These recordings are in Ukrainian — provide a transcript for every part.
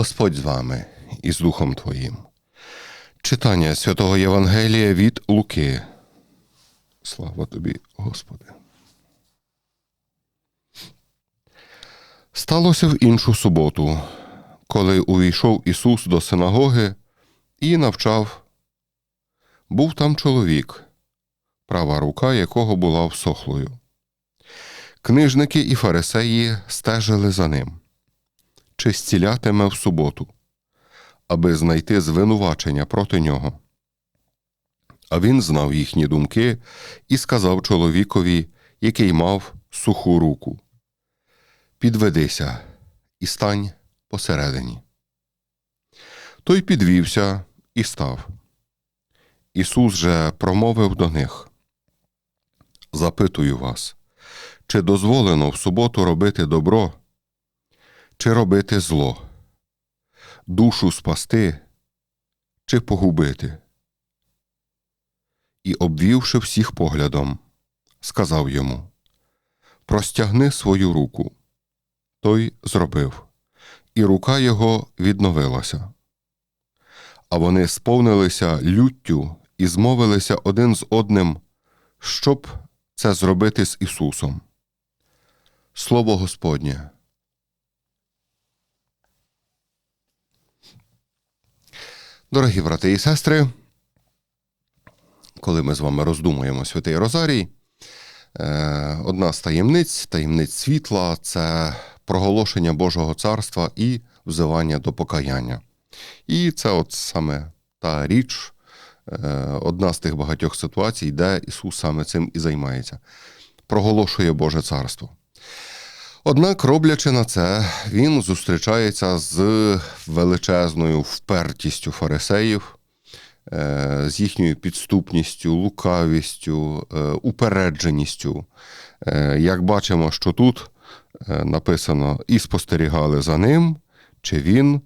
Господь з вами і з Духом Твоїм. Читання святого Євангелія від Луки. Слава тобі, Господи. Сталося в іншу суботу, коли увійшов Ісус до синагоги і навчав. Був там чоловік, права рука якого була всохлою. Книжники і фарисеї стежили за ним чи зцілятиме в суботу, аби знайти звинувачення проти нього. А він знав їхні думки і сказав чоловікові, який мав суху руку: Підведися і стань посередині. Той підвівся і став. Ісус же промовив до них: Запитую вас, чи дозволено в суботу робити добро чи робити зло, душу спасти чи погубити. І, обвівши всіх поглядом, сказав йому Простягни свою руку. Той зробив, і рука його відновилася. А вони сповнилися люттю і змовилися один з одним, щоб це зробити з Ісусом. Слово Господнє. Дорогі брати і сестри, коли ми з вами роздумуємо святий Розарій, е, одна з таємниць, таємниць світла це проголошення Божого царства і взивання до покаяння. І це от саме та річ, е, одна з тих багатьох ситуацій, де Ісус саме цим і займається. Проголошує Боже царство. Однак, роблячи на це, він зустрічається з величезною впертістю фарисеїв, е, з їхньою підступністю, лукавістю, е, упередженістю. Е, як бачимо, що тут написано і спостерігали за ним, чи він,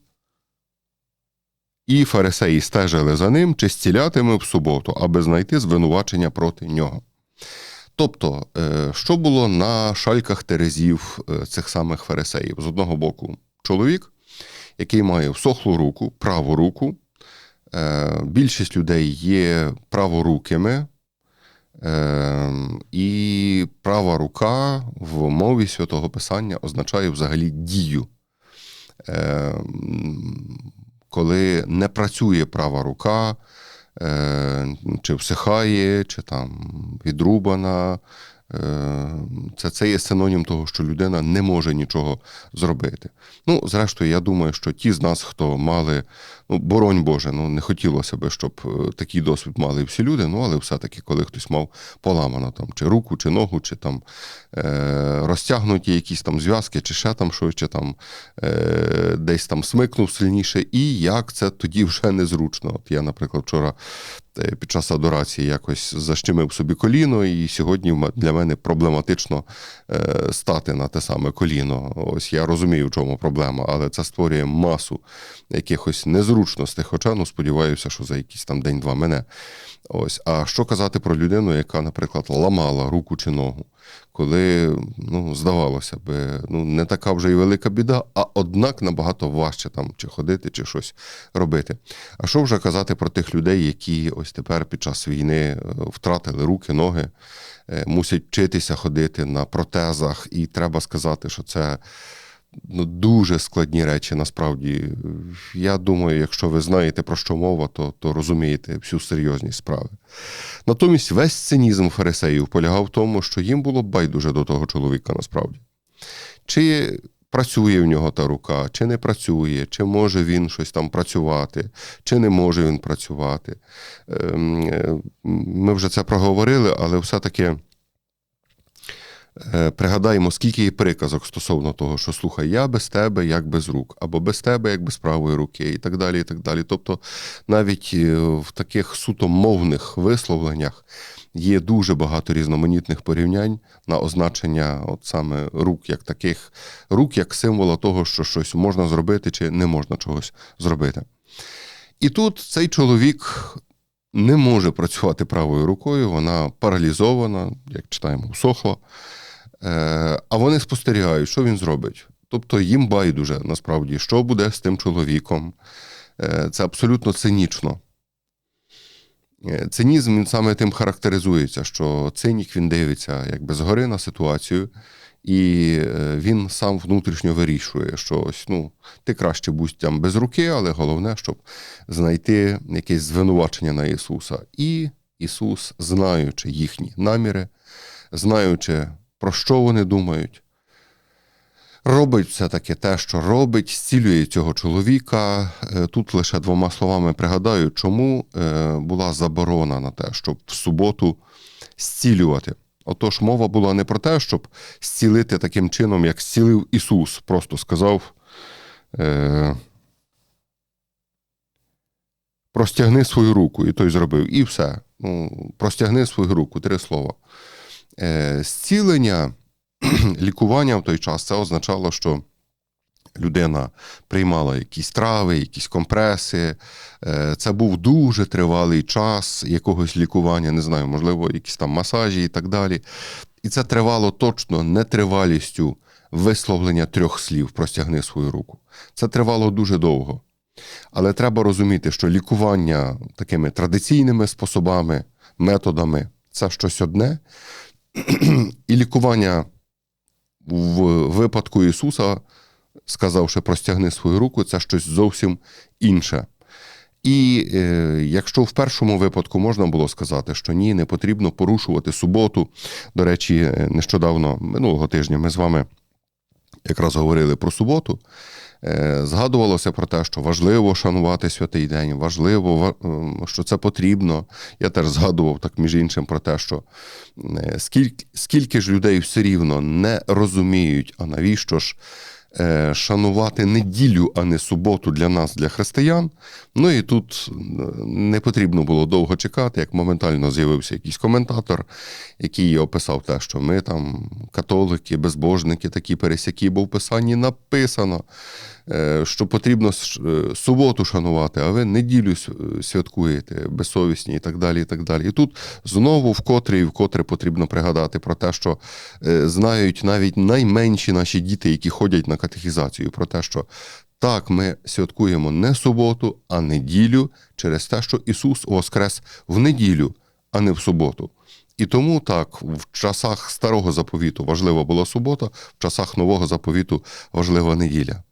і фарисеї стежили за ним, чи зцілятиме в суботу, аби знайти звинувачення проти нього. Тобто, е, що було на шальках терезів е, цих самих фарисеїв? З одного боку, чоловік, який має всохлу руку, праву руку. Е, більшість людей є праворукими, і права рука в мові святого Писання означає взагалі дію. Коли не працює права рука, чи всихає, чи там відрубана. Е, це це є синонім того, що людина не може нічого зробити. Ну, зрештою, я думаю, що ті з нас, хто мали, ну, боронь Боже, ну не хотілося б, щоб е, такий досвід мали всі люди, ну але все-таки, коли хтось мав поламано там, чи руку, чи ногу, чи там е, розтягнуті якісь там зв'язки, чи ще там щось, чи там е, десь там смикнув сильніше, і як це тоді вже незручно. От я, наприклад, вчора Е, під час адорації якось защемив собі коліно, і сьогодні для мене проблематично е, стати на те саме коліно. Ось я розумію, в чому проблема, але це створює масу якихось незручностей. Хоча ну сподіваюся, що за якийсь там день-два мене. Ось, а що казати про людину, яка, наприклад, ламала руку чи ногу, коли ну, здавалося б, ну не така вже й велика біда, а однак набагато важче там чи ходити, чи щось робити. А що вже казати про тих людей, які ось тепер під час війни е, втратили руки, ноги, е, мусять вчитися ходити на протезах, і треба сказати, що це ну, дуже складні речі. Насправді, я думаю, якщо ви знаєте про що мова, то, то розумієте всю серйозність справи. Натомість весь цинізм фарисеїв полягав в тому, що їм було байдуже до того чоловіка насправді. Чи працює в нього та рука, чи не працює, чи може він щось там працювати, чи не може він працювати. Ем, е, ми вже це проговорили, але все-таки. Е, пригадаємо, скільки є приказок стосовно того, що слухай, я без тебе як без рук, або без тебе як без правої руки, і так далі. і так далі. Тобто навіть е, в таких суто мовних висловленнях є дуже багато різноманітних порівнянь на означення от саме рук, як таких рук, як символа того, що щось можна зробити чи не можна чогось зробити. І тут цей чоловік. Не може працювати правою рукою, вона паралізована, як читаємо, всохла. Е, а вони спостерігають, що він зробить. Тобто їм байдуже насправді, що буде з тим чоловіком. Е, Це абсолютно цинічно. Е, Цинізм він саме тим характеризується, що цинік він дивиться якби згори на ситуацію, і він сам внутрішньо вирішує, що ось, ну, ти краще будь там без руки, але головне, щоб знайти якесь звинувачення на Ісуса. І Ісус, знаючи їхні наміри, знаючи, про що вони думають, робить все-таки те, що робить, зцілює цього чоловіка. Е, Тут лише двома словами пригадаю, чому е, була заборона на те, щоб в суботу зцілювати. Отож, мова була не про те, щоб зцілити таким чином, як зцілив Ісус, просто сказав. Е, Простягни свою руку, і той зробив. І все. Ну, простягни свою руку, три слова. Е, зцілення, лікування в той час це означало, що людина приймала якісь трави, якісь компреси. Е, Це був дуже тривалий час якогось лікування, не знаю, можливо, якісь там масажі і так далі. І це тривало точно не тривалістю висловлення трьох слів простягни свою руку. Це тривало дуже довго. Але треба розуміти, що лікування такими традиційними способами, методами це щось одне, і лікування в випадку Ісуса, сказавши простягни свою руку, це щось зовсім інше. І е, якщо в першому випадку можна було сказати, що ні, не потрібно порушувати суботу. До речі, е, нещодавно, минулого тижня, ми з вами якраз говорили про суботу. Е, Згадувалося про те, що важливо шанувати святий день, важливо, ва- ем, що це потрібно. Я теж згадував так між іншим про те, що е, скільки, скільки ж людей все рівно не розуміють, а навіщо ж е, шанувати неділю, а не суботу для нас, для християн. Ну і тут е, не потрібно було довго чекати, як моментально з'явився якийсь коментатор, який описав те, що ми там католики, безбожники, такі пересякі, бо в Писанні написано, е, що потрібно е, суботу шанувати, а ви неділю е, святкуєте, безсовісні і так далі. І так далі. І тут знову вкотре і вкотре потрібно пригадати про те, що е, знають навіть найменші наші діти, які ходять на катехізацію, про те, що так, ми святкуємо не суботу, а неділю через те, що Ісус воскрес в неділю, а не в суботу. І тому так, в часах старого заповіту важлива була субота, в часах нового заповіту важлива неділя.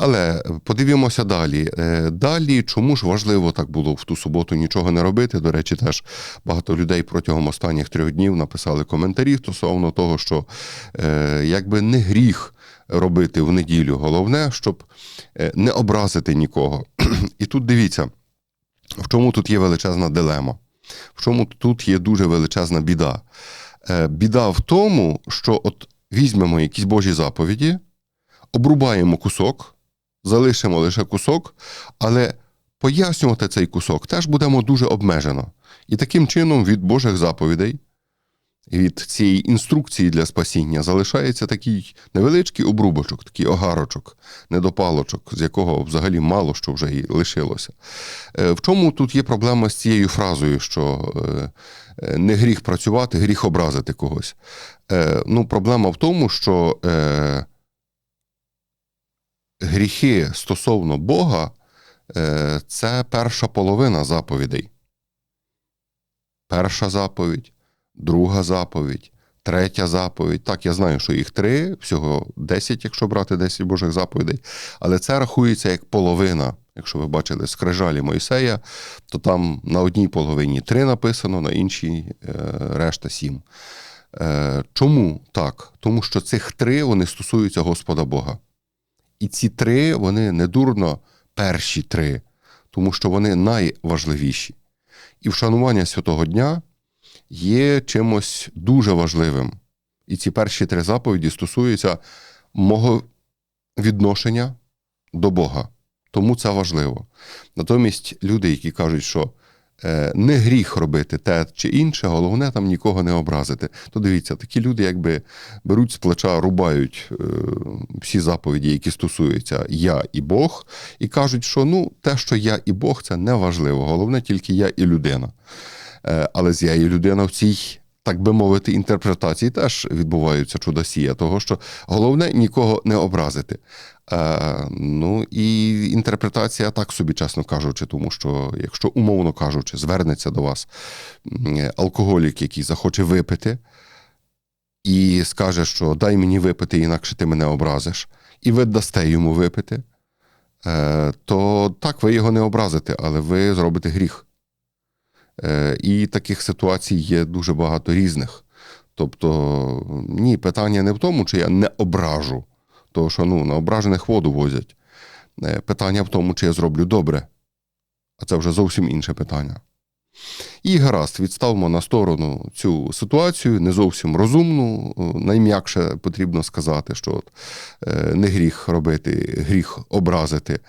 Але подивімося далі. Е, Далі, чому ж важливо так було в ту суботу нічого не робити? До речі, теж багато людей протягом останніх трьох днів написали коментарі стосовно того, що е, якби не гріх робити в неділю. Головне, щоб е, не образити нікого. І тут дивіться, в чому тут є величезна дилема, в чому тут є дуже величезна біда. Біда в тому, що от візьмемо якісь Божі заповіді, обрубаємо кусок, залишимо лише кусок, але пояснювати цей кусок теж будемо дуже обмежено. І таким чином від Божих заповідей, від цієї інструкції для спасіння залишається такий невеличкий обрубочок, такий огарочок, недопалочок, з якого взагалі мало що вже й лишилося. Е, В чому тут є проблема з цією фразою, що е, е, не гріх працювати, гріх образити когось? Ну, проблема в тому, що гріхи стосовно Бога е, це перша половина заповідей. Перша заповідь, друга заповідь, третя заповідь. Так, я знаю, що їх три, всього 10, якщо брати 10 Божих заповідей, але це рахується як половина. Якщо ви бачили скрижалі Мойсея, то там на одній половині три написано, на іншій е, решта сім. Е, Чому так? Тому що цих три вони стосуються Господа Бога. І ці три, вони недурно перші три, тому що вони найважливіші. І вшанування святого дня є чимось дуже важливим. І ці перші три заповіді стосуються мого відношення до Бога. Тому це важливо. Натомість люди, які кажуть, що не гріх робити те чи інше, головне там нікого не образити. То дивіться, такі люди якби беруть з плеча, рубають е, всі заповіді, які стосуються я і Бог, і кажуть, що ну, те, що я і Бог, це не важливо. Головне тільки я і людина. Е, але з я і людина в цій так би мовити, інтерпретації теж відбуваються чудосія, того що головне нікого не образити. Е, ну і інтерпретація так собі, чесно кажучи, тому що, якщо умовно кажучи, звернеться до вас алкоголік, який захоче випити, і скаже, що дай мені випити, інакше ти мене образиш, і ви дасте йому випити, е, то так, ви його не образите, але ви зробите гріх. Е, І таких ситуацій є дуже багато різних. Тобто, ні, питання не в тому, чи я не ображу, тому що ну, на ображених воду возять. Е, Питання в тому, чи я зроблю добре. А це вже зовсім інше питання. І гаразд, відставимо на сторону цю ситуацію, не зовсім розумну. Е, Найм'якше потрібно сказати, що от, е, не гріх робити, гріх образити.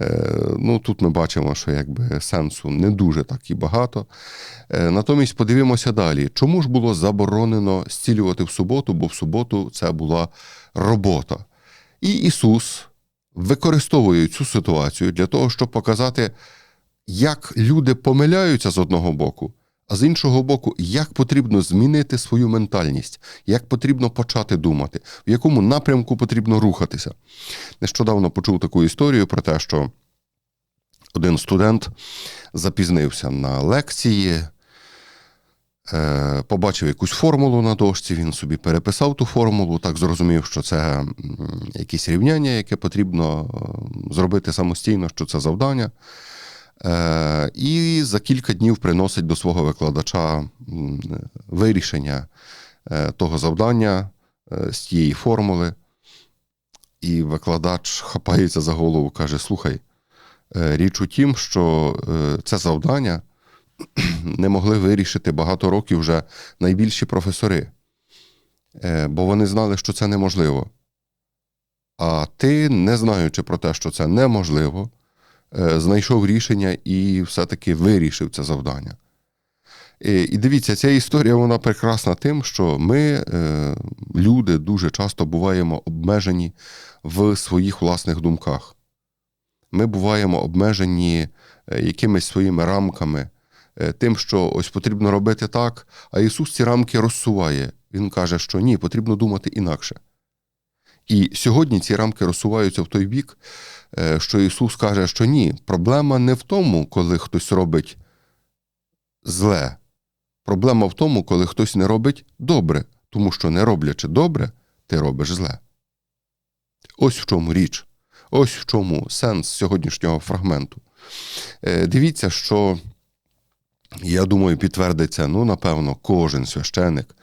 Е, Ну, тут ми бачимо, що якби сенсу не дуже так і багато. Натомість подивимося далі. Чому ж було заборонено зцілювати в суботу, бо в суботу це була робота. І Ісус використовує цю ситуацію для того, щоб показати, як люди помиляються з одного боку, а з іншого боку, як потрібно змінити свою ментальність, як потрібно почати думати, в якому напрямку потрібно рухатися. Нещодавно почув таку історію про те, що один студент запізнився на лекції, е, побачив якусь формулу на дошці, він собі переписав ту формулу, так зрозумів, що це м, якесь рівняння, яке потрібно е, зробити самостійно, що це завдання. Е, І за кілька днів приносить до свого викладача вирішення е, того завдання е, з тієї формули. І викладач хапається за голову, каже: Слухай, річ у тім, що це завдання не могли вирішити багато років вже найбільші професори, бо вони знали, що це неможливо. А ти, не знаючи про те, що це неможливо, знайшов рішення і все-таки вирішив це завдання. І, і дивіться, ця історія вона прекрасна тим, що ми, е, люди, дуже часто буваємо обмежені в своїх власних думках. Ми буваємо обмежені е, якимись своїми рамками, е, тим, що ось потрібно робити так, а Ісус ці рамки розсуває. Він каже, що ні, потрібно думати інакше. І сьогодні ці рамки розсуваються в той бік, е, що Ісус каже, що ні, проблема не в тому, коли хтось робить зле. Проблема в тому, коли хтось не робить добре, тому що не роблячи добре, ти робиш зле. Ось в чому річ, ось в чому сенс сьогоднішнього фрагменту. Е, Дивіться, що, я думаю, підтвердиться, ну, напевно, кожен священик,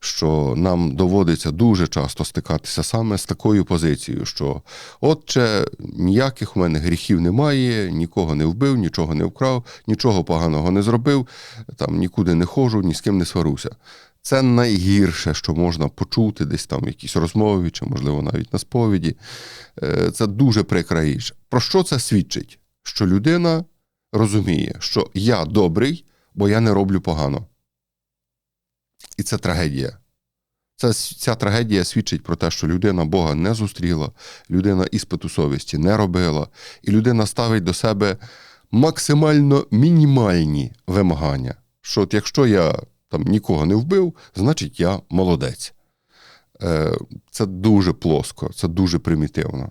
що нам доводиться дуже часто стикатися саме з такою позицією, що отче, ніяких в мене гріхів немає, нікого не вбив, нічого не вкрав, нічого поганого не зробив, там нікуди не ходжу, ні з ким не сварюся. Це найгірше, що можна почути десь там в якійсь розмові, чи, можливо, навіть на сповіді. Е, Це дуже прикра річ. Про що це свідчить? Що людина розуміє, що я добрий, бо я не роблю погано. І це трагедія. Це, ця трагедія свідчить про те, що людина Бога не зустріла, людина іспиту совісті не робила, і людина ставить до себе максимально мінімальні вимагання. Що от якщо я там нікого не вбив, значить я молодець. Е, Це дуже плоско, це дуже примітивно,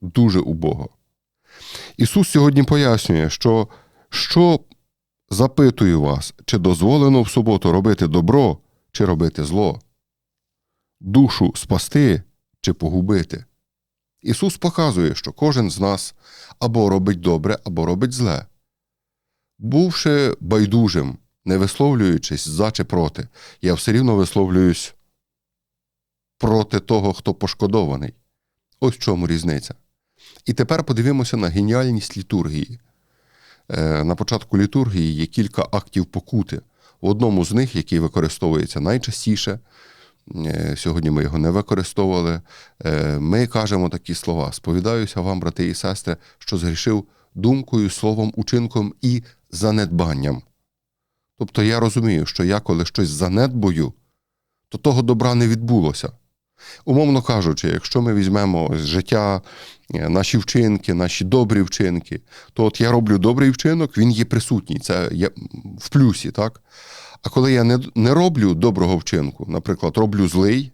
дуже убого. Ісус сьогодні пояснює, що що запитую вас, чи дозволено в суботу робити добро, чи робити зло, душу спасти чи погубити. Ісус показує, що кожен з нас або робить добре, або робить зле. Бувши байдужим, не висловлюючись за чи проти, я все рівно висловлююсь проти того, хто пошкодований. Ось в чому різниця. І тепер подивимося на геніальність літургії. Е, На початку літургії є кілька актів покути. В одному з них, який використовується найчастіше, е, сьогодні ми його не використовували, е, ми кажемо такі слова: сповідаюся вам, брати і сестри, що згрішив думкою, словом, учинком і занедбанням. Тобто я розумію, що я, коли щось занедбую, то того добра не відбулося. Умовно кажучи, якщо ми візьмемо з життя е, наші вчинки, наші добрі вчинки, то от я роблю добрий вчинок, він є присутній, це є в плюсі, так? А коли я не, не роблю доброго вчинку, наприклад, роблю злий,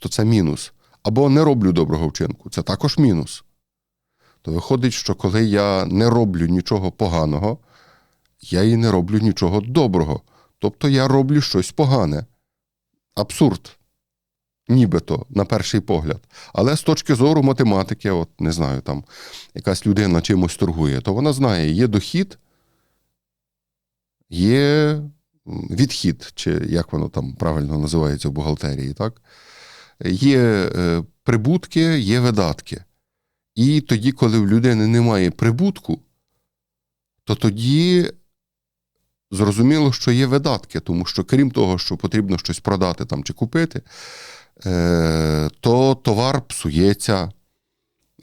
то це мінус. Або не роблю доброго вчинку, це також мінус. То виходить, що коли я не роблю нічого поганого, я і не роблю нічого доброго. Тобто я роблю щось погане. Абсурд. Нібито, на перший погляд. Але з точки зору математики, от не знаю, там якась людина чимось торгує, то вона знає, є дохід, є відхід, чи як воно там правильно називається в бухгалтерії, так? Є е, прибутки, є видатки. І тоді, коли в людини немає прибутку, то тоді зрозуміло, що є видатки, тому що крім того, що потрібно щось продати там чи купити, то товар псується,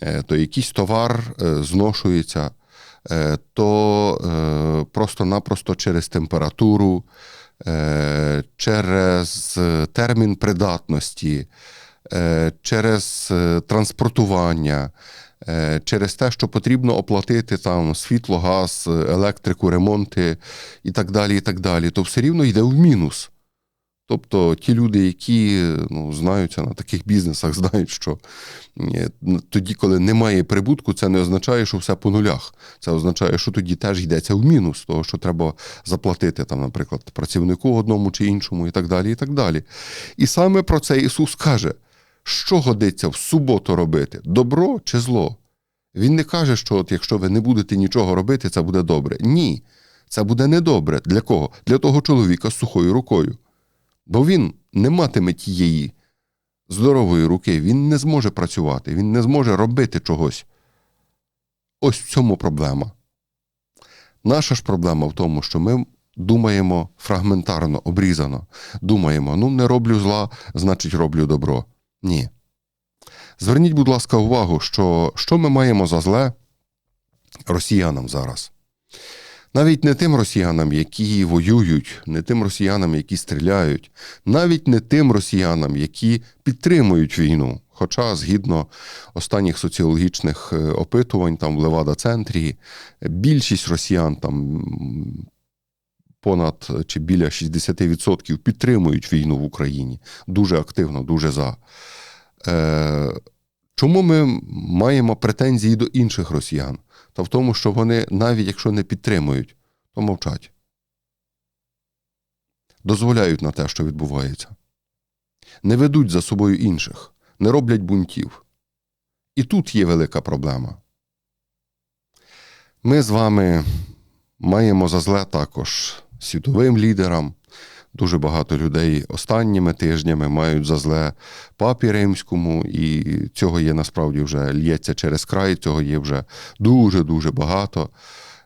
е, то якийсь товар е, зношується, е, то е, просто-напросто через температуру, е, через е, термін придатності, е, через е, транспортування, е, через те, що потрібно оплатити там світло, газ, електрику, ремонти і так далі, і так далі, то все рівно йде в мінус. Тобто ті люди, які ну, знаються на таких бізнесах, знають, що е, тоді, коли немає прибутку, це не означає, що все по нулях. Це означає, що тоді теж йдеться в мінус, того, що треба заплатити, там, наприклад, працівнику одному чи іншому, і так далі. І так далі. І саме про це Ісус каже, що годиться в суботу робити: добро чи зло? Він не каже, що от якщо ви не будете нічого робити, це буде добре. Ні, це буде недобре. Для кого? Для того чоловіка з сухою рукою. Бо він не матиме тієї здорової руки, він не зможе працювати, він не зможе робити чогось. Ось в цьому проблема. Наша ж проблема в тому, що ми думаємо фрагментарно, обрізано. Думаємо, ну не роблю зла, значить роблю добро. Ні. Зверніть, будь ласка, увагу, що, що ми маємо за зле росіянам зараз. Навіть не тим росіянам, які воюють, не тим росіянам, які стріляють, навіть не тим росіянам, які підтримують війну. Хоча, згідно останніх соціологічних е, опитувань, там в Левада-центрі, більшість росіян там понад чи біля 60% підтримують війну в Україні дуже активно, дуже за. Чому ми маємо претензії до інших росіян? Та в тому, що вони, навіть якщо не підтримують, то мовчать. Дозволяють на те, що відбувається. Не ведуть за собою інших, не роблять бунтів. І тут є велика проблема. Ми з вами маємо за зле також світовим лідерам. Дуже багато людей останніми тижнями мають за зле папі римському, і цього є насправді вже лється через край, цього є вже дуже-дуже багато.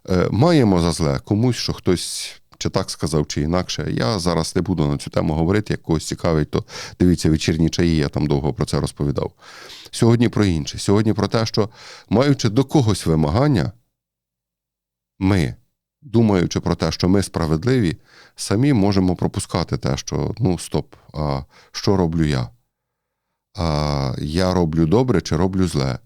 Е, Маємо за зле комусь, що хтось чи так сказав, чи інакше. Я зараз не буду на цю тему говорити, як когось цікавить, то дивіться вечірні чаї, я там довго про це розповідав. Сьогодні про інше. Сьогодні про те, що маючи до когось вимагання, ми, думаючи про те, що ми справедливі, самі можемо пропускати те, що ну стоп, а що роблю я? А я роблю добре чи роблю зле?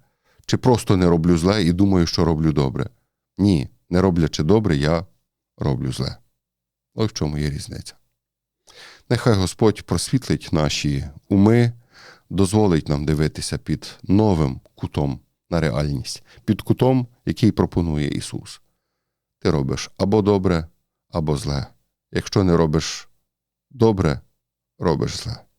Чи просто не роблю зле і думаю, що роблю добре? Ні, не роблячи добре, я роблю зле. Ось в чому є різниця. Нехай Господь просвітлить наші уми, дозволить нам дивитися під новим кутом на реальність, під кутом, який пропонує Ісус. Ти робиш або добре, або зле. Якщо не робиш добре, робиш зле.